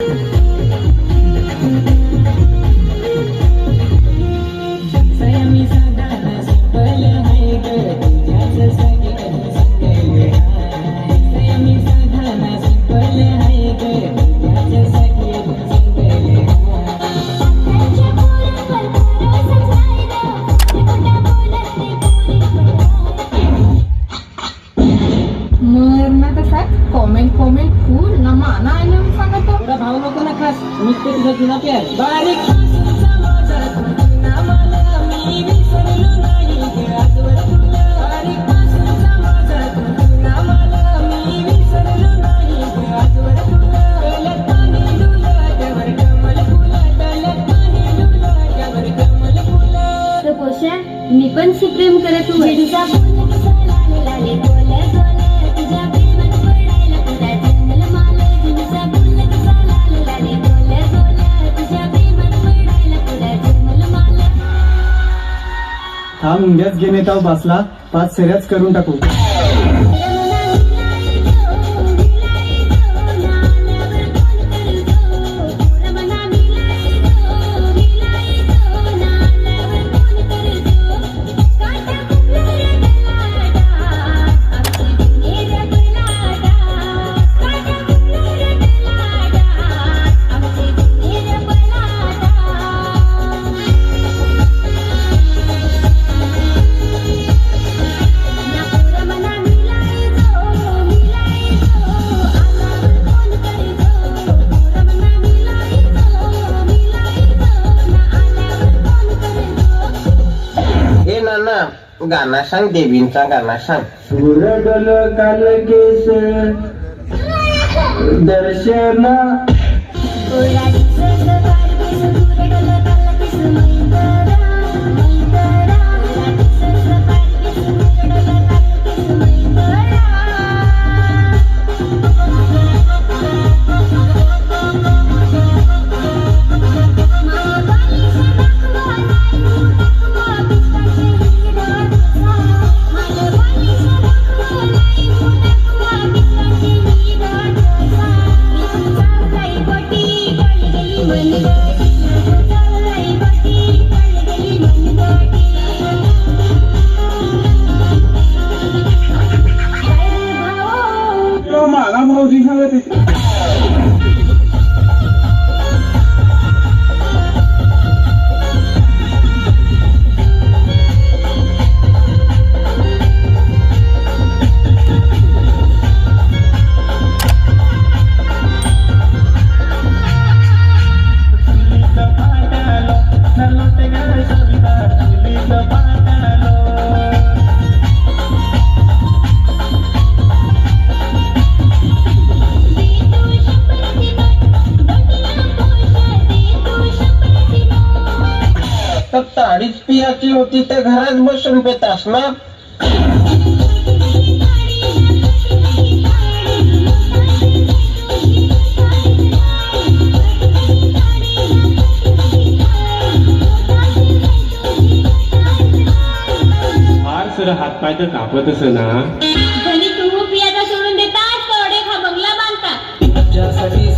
Mm-hmm. एवढा भाव नको ना खास नुसते तुझा जुना प्यार बारीक मी विसरलो नाही ग आजवर हा मुंग्याच गेम येताव बसला. पाच सेऱ्याच करून टाकू. गाणं सांग देवींचा गाणं सांग सुरडल काल केस दर्शन फक्त अडीच पियाची होती तर घरात बसून पेतास ना. फार सर हातपाय तर कापतच ना. भली तू पियाचा सोडून देतात करोडे खा बंगला बांधता तुझ्यासाठी